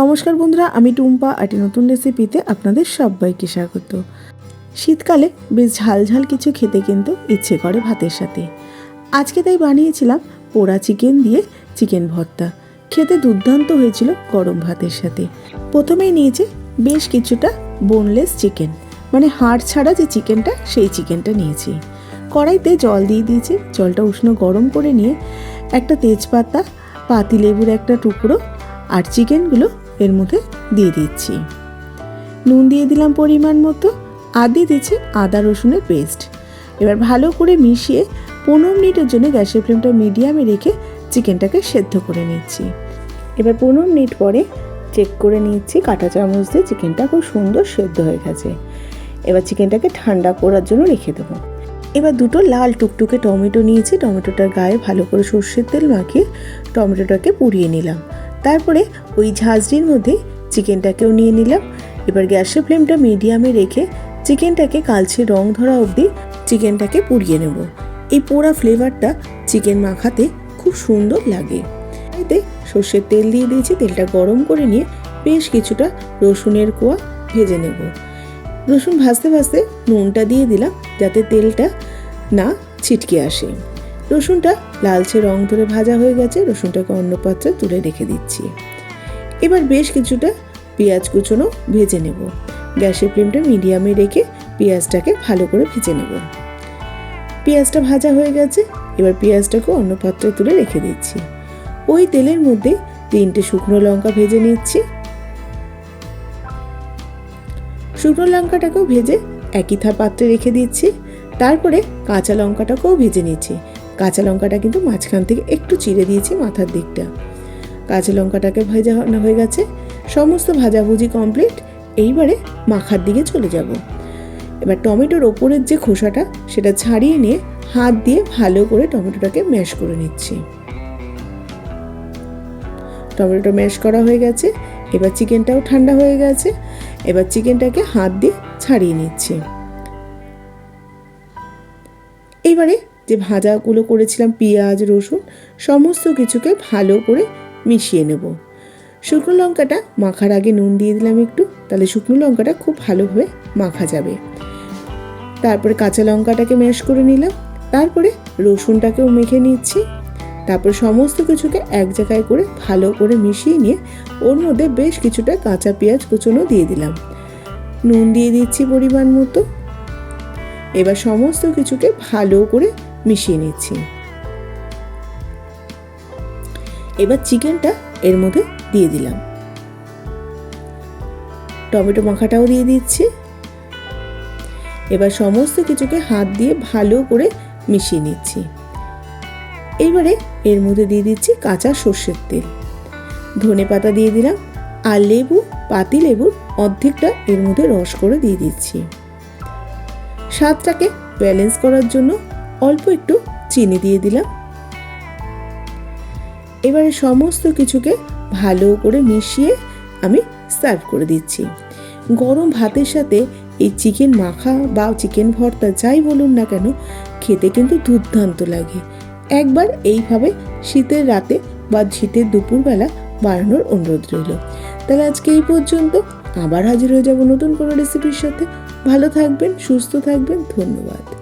নমস্কার বন্ধুরা, আমি টুম্পা একটি নতুন রেসিপিতে আপনাদের সবাইকে স্বাগত। শীতকালে বেশ ঝাল ঝাল কিছু খেতে কিন্তু ইচ্ছে করে ভাতের সাথে। আজকে তাই বানিয়েছিলাম পোড়া চিকেন দিয়ে চিকেন ভর্তা। খেতে দুর্দান্ত হয়েছিল গরম ভাতের সাথে। প্রথমেই নিয়েছি বেশ কিছুটা বোনলেস চিকেন মানে হাড় ছাড়া যে চিকেনটা, সেই চিকেনটা নিয়েছি। কড়াইতে জল দিয়ে দিয়েছি, জলটা উষ্ণ গরম করে নিয়ে একটা তেজপাতা, পাতিলেবুর একটা টুকরো আর চিকেনগুলো এর মধ্যে দিয়ে দিচ্ছি। নুন দিয়ে দিলাম পরিমাণ মতো। আর দিয়ে দিচ্ছি আদা রসুনের পেস্ট। এবার ভালো করে মিশিয়ে পনেরো মিনিটের জন্য গ্যাসের ফ্লেমটা মিডিয়ামে রেখে চিকেনটাকে সেদ্ধ করে নিচ্ছি। এবার পনেরো মিনিট পরে চেক করে নিচ্ছি কাঁটা চামচ দিয়ে চিকেনটা খুব সুন্দর সেদ্ধ হয়ে গেছে। এবার চিকেনটাকে ঠান্ডা করার জন্য রেখে দেবো। এবার দুটো লাল টুকটুকে টমেটো নিয়েছি। টমেটোটার গায়ে ভালো করে সর্ষের তেল মাখিয়ে টমেটোটাকে পুড়িয়ে নিলাম। তারপরে ওই ঝাঁঝরির মধ্যে চিকেনটাকেও নিয়ে নিলাম। এবার গ্যাসের ফ্লেমটা মিডিয়ামে রেখে চিকেনটাকে কালচে রং ধরা অবধি চিকেনটাকে পুড়িয়ে নেব। এই পোড়া ফ্লেভারটা চিকেন মাখাতে খুব সুন্দর লাগে। এতে সর্ষের তেল দিয়ে দিয়েছি, তেলটা গরম করে নিয়ে বেশ কিছুটা রসুনের কোয়া ভেজে নেব। রসুন ভাজতে ভাজতে নুনটা দিয়ে দিলাম যাতে তেলটা না ছিটকে আসে। রসুনটা লালচে রং ধরে ভাজা হয়ে গেছে, রসুনটাকে অন্য পাত্রে তুলে রেখে দিচ্ছি। এবার বেশ কিছুটা পেঁয়াজ কুচোনো ভেজে নেব। গ্যাসের ফ্লেমটা মিডিয়ামে রেখে পেঁয়াজটাকে ভালো করে ভেজে নেব। পেঁয়াজটা ভাজা হয়ে গেছে, এবার পেঁয়াজটাকে অন্য পাত্রে তুলে রেখে দিচ্ছি। ওই তেলের মধ্যে তিনটে শুকনো লঙ্কা ভেজে নিচ্ছি। শুকনো লঙ্কাটাকেও ভেজে একই থা, পাত্রে রেখে দিচ্ছি। তারপরে কাঁচা লঙ্কাটাকেও ভেজে নিচ্ছি। কাঁচা লঙ্কাটা কিন্তু মাঝখান থেকে একটু চিড়ে দিয়েছি মাথার দিকটা। কাঁচা লঙ্কাটাকে ভাজা হয়ে গেছে। সমস্ত ভাজাভুজি কমপ্লিট এইবারে মাখার দিকে চলে যাব। এবার টমেটোর ওপরের যে খোসাটা, সেটা ছাড়িয়ে নিয়ে হাত দিয়ে ভালো করে টমেটোটাকে ম্যাশ করে নিচ্ছি। টমেটোটা ম্যাশ করা হয়ে গেছে। এবার চিকেনটাও ঠান্ডা হয়ে গেছে। এবার চিকেনটাকে হাত দিয়ে ছাড়িয়ে নিচ্ছি। এবারে যে ভাজাগুলো করেছিলাম, পেঁয়াজ, রসুন, সমস্ত কিছুকে ভালো করে মিশিয়ে নেব। শুকনো লঙ্কাটা মাখার আগে নুন দিয়ে দিলাম একটু, তাহলে শুকনো লঙ্কাটা খুব ভালোভাবে মাখা যাবে। তারপরে কাঁচা লঙ্কাটাকে ম্যাশ করে নিলাম, তারপরে রসুনটাকেও মেখে নিচ্ছি। তারপর সমস্ত কিছুকে এক জায়গায় করে ভালো করে মিশিয়ে নিয়ে ওর মধ্যে বেশ কিছুটা কাঁচা পেঁয়াজ কুচনো দিয়ে দিলাম। নুন দিয়ে দিচ্ছি পরিমাণ মতো। এবার সমস্ত কিছুকে ভালো করে মিশিয়ে নিচ্ছি এবার চিকেনটা এর মধ্যে দিয়ে দিলাম। টমেটো মাখাটাও দিয়ে দিচ্ছি। এবার সমস্ত কিছুকে হাত দিয়ে ভালো করে মিশিয়ে নিচ্ছি। এবারে এর মধ্যে দিয়ে দিচ্ছি কাঁচা সর্ষের তেল। ধনে পাতা দিয়ে দিলাম আর লেবু, পাতি লেবুর অর্ধেকটা এর মধ্যে রস করে দিয়ে দিচ্ছি। স্বাদটাকে ব্যালেন্স করার জন্য অল্প একটু চিনি দিয়ে দিলাম। এবারে সমস্ত কিছুকে ভালো করে মিশিয়ে আমি সার্ভ করে দিচ্ছি। গরম ভাতের সাথে এই চিকেন মাখা বা চিকেন ভর্তা যাই বলুন না কেন, খেতে কিন্তু দুর্দান্ত লাগে। একবার এইভাবে শীতের রাতে বা শীতের দুপুরবেলা বানানোর অনুরোধ রইল। তাহলে আজকে এই পর্যন্ত। আবার হাজির হয়ে যাব নতুন কোনো রেসিপির সাথে। ভালো থাকবেন, সুস্থ থাকবেন, ধন্যবাদ।